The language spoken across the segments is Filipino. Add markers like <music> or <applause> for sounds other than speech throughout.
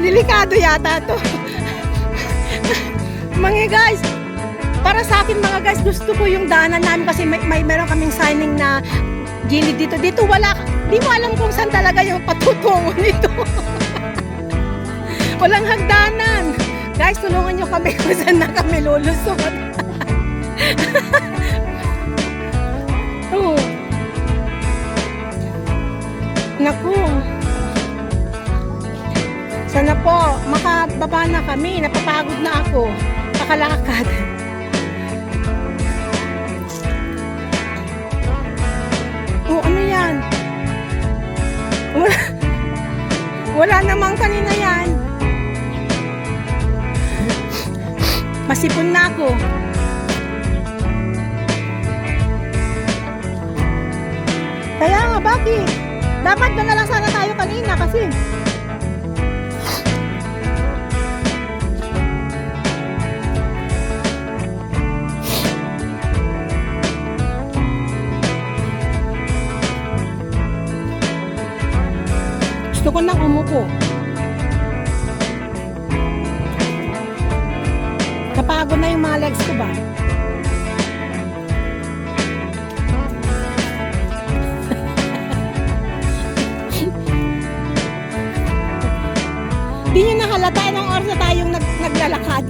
Delikado yata to. mga guys, para sa akin mga guys, gusto ko yung daanan namin kasi may, may meron kaming signing na gilid dito. Dito wala, di mo alam kung saan talaga yung patutungo nito. <laughs> Walang hagdanan. Guys, tulungan nyo kami kung saan na kami lulusot. <laughs> Oo. Naku. Sana po, makababa na kami. Napapagod na ako. Pakalakad. Oh, ano yan? Wala, wala namang kanina yan. Masipon na ako. Kaya nga, bakit? Dapat doon na lang sana tayo kanina kasi. Gusto ko nang umupo. Kapagod na yung mga legs ko ba? <laughs> Di nyo nahalata ng oras na tayong nag naglalakad.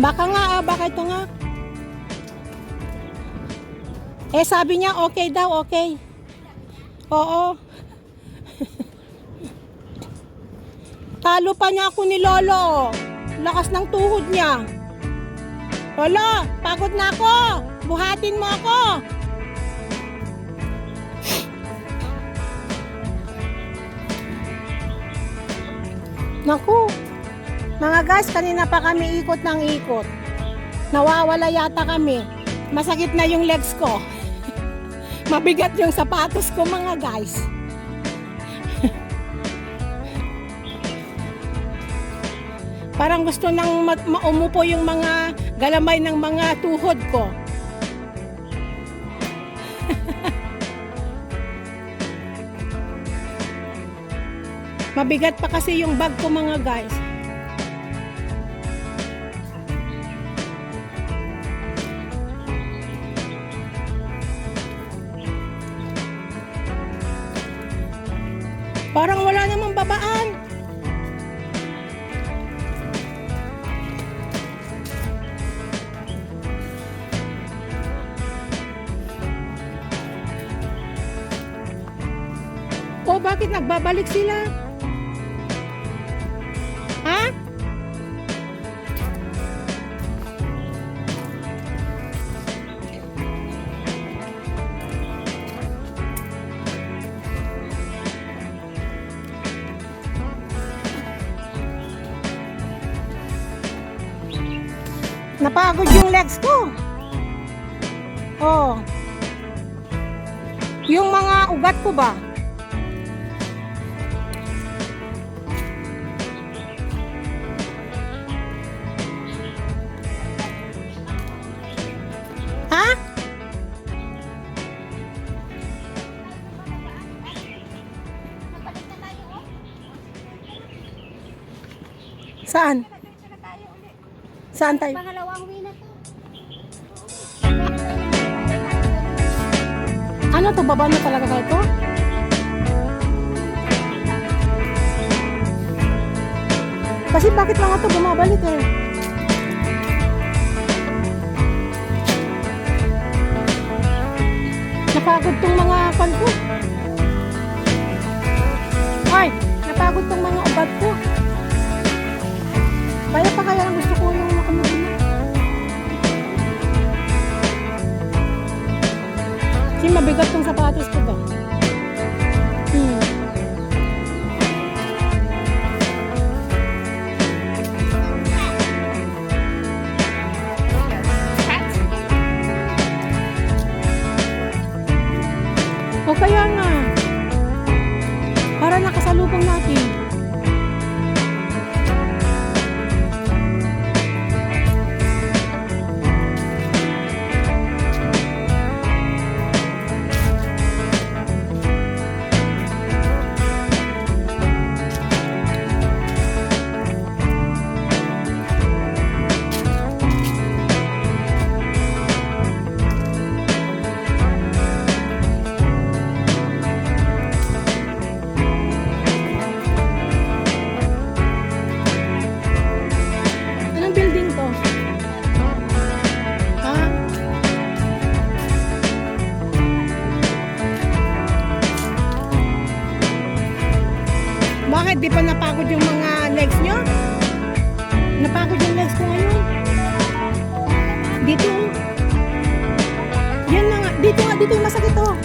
Baka nga, ah, baka ito nga. Eh, sabi niya, okay daw, okay. Oo. <laughs> Talo pa niya ako ni Lolo. Lakas ng tuhod niya. Lolo, pagod na ako. Buhatin mo ako. Naku, mga guys, kanina pa kami ikot ng ikot. Nawawala yata kami. Masakit na yung legs ko. <laughs> Mabigat yung sapatos ko mga guys. <laughs> Parang gusto nang ma- maumupo yung mga galamay ng mga tuhod ko. <laughs> Mabigat pa kasi yung bag ko mga guys. Parang wala namang babaan. O bakit nagbabalik sila? Napagod yung legs ko. Oh. Yung mga ugat ko ba? Ha? Saan? Saan tayo? Pangalawang win na to. Ano to? Baba na talaga kayo to? Kasi bakit mga to bumabalik eh? Napagod tong mga pan kaya nga, para nakasalubong natin. Hindi pa napagod yung mga legs nyo? Napagod yung legs ko ngayon. Dito. Yan na nga. Dito nga. Dito yung masakit oh.